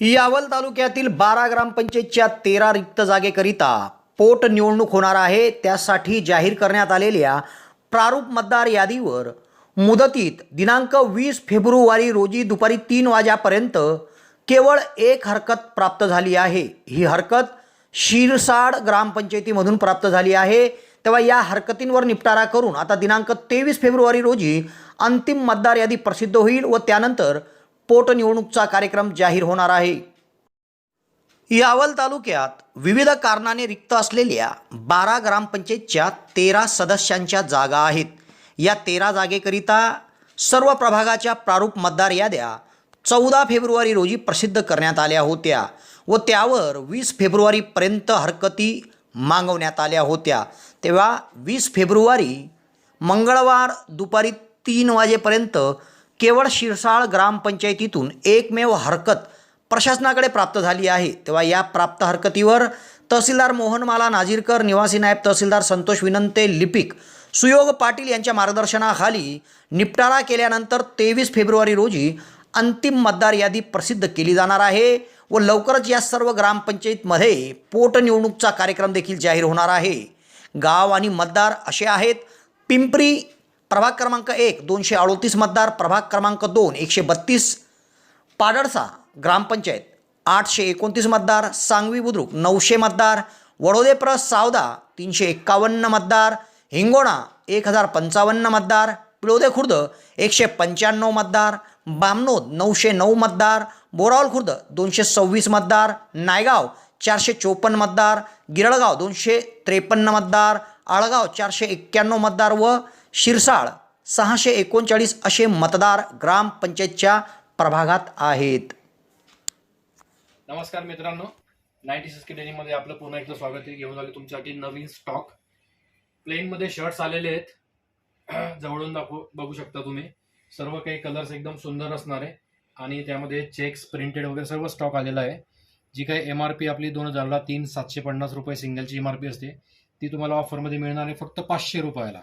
यावल तालुक्यातील बारा ग्रामपंचायतच्या तेरा रिक्त जागेकरिता पोटनिवडणूक होणार आहे. त्यासाठी जाहीर करण्यात आलेल्या प्रारूप मतदार यादीवर मुदतीत दिनांक वीस फेब्रुवारी रोजी दुपारी तीन वाजेपर्यंत केवळ एक हरकत प्राप्त झाली आहे. ही हरकत शिरसाड ग्रामपंचायतीमधून प्राप्त झाली आहे. तेव्हा या हरकतींवर निपटारा करून आता दिनांक तेवीस फेब्रुवारी रोजी अंतिम मतदार यादी प्रसिद्ध होईल व त्यानंतर पोटनिवडणूकचा कार्यक्रम जाहीर होणार आहे. यावल तालुक्यात विविध कारणाने रिक्त असलेल्या बारा ग्रामपंचायतच्या तेरा सदस्यांच्या जागा आहेत. या तेरा जागेकरिता सर्व प्रभागाच्या प्रारूप मतदार याद्या चौदा फेब्रुवारी रोजी प्रसिद्ध करण्यात आल्या होत्या व त्यावर वीस फेब्रुवारीपर्यंत हरकती मागवण्यात आल्या होत्या. तेव्हा वीस फेब्रुवारी मंगळवार दुपारी तीन वाजेपर्यंत केवळ शिरसाळ ग्रामपंचायतीतून एकमेव हरकत प्रशासनाकडे प्राप्त झाली आहे. तेव्हा या प्राप्त हरकतीवर तहसीलदार मोहनमाला नाझीरकर निवासी नायब तहसीलदार संतोष विनंते लिपिक सुयोग पाटील यांच्या मार्गदर्शनाखाली निपटारा केल्यानंतर तेवीस फेब्रुवारी रोजी अंतिम मतदार यादी प्रसिद्ध केली जाणार आहे व लवकरच या सर्व ग्रामपंचायतमध्ये पोटनिवडणूकचा कार्यक्रम देखील जाहीर होणार आहे. गाव आणि मतदार असे आहेत. पिंपरी प्रभाग क्रमांक एक दोनशे अडोतीस मतदार प्रभाग क्रमांक दोन एकशे बत्तीस पाडळसा ग्रामपंचायत आठशे एकोणतीस मतदार सांगवी बुद्रुक नऊशे मतदार वडोदेप्र सावदा तीनशे एक्कावन्न मतदार हिंगोणा एक हजार पंचावन्न मतदार पिळोदे खुर्द एकशे पंच्याण्णव मतदार बामनोद नऊशे नऊ मतदार बोरावल खुर्द दोनशे सव्वीस मतदार नायगाव चारशे चोपन्न मतदार गिरळगाव दोनशे त्रेपन्न मतदार आळगाव चारशे एक्क्याण्णव मतदार व शिरसाळ सहाशे एकोणचाळीस असे मतदार ग्रामपंचायतच्या प्रभागात आहेत. नमस्कार मित्रांनो. नाईन्टी सिक्स डेलीमध्ये आपलं पुन्हा एकदा स्वागत आहे. घेऊन आले तुमच्यासाठी नवीन स्टॉक प्लेनमध्ये शर्ट्स आलेले आहेत. जवळून दाखवू बघू शकता तुम्ही. सर्व काही कलर्स एकदम सुंदर असणार आहे. आणि त्यामध्ये चेक्स प्रिंटेड वगैरे सर्व स्टॉक आलेला आहे. जी काही एम आर पी आपली दोन हजारला तीन सातशे पन्नास रुपये सिंगलची एम आर पी असते. ती तुम्हाला ऑफरमध्ये मिळणार आहे फक्त पाचशे रुपयाला.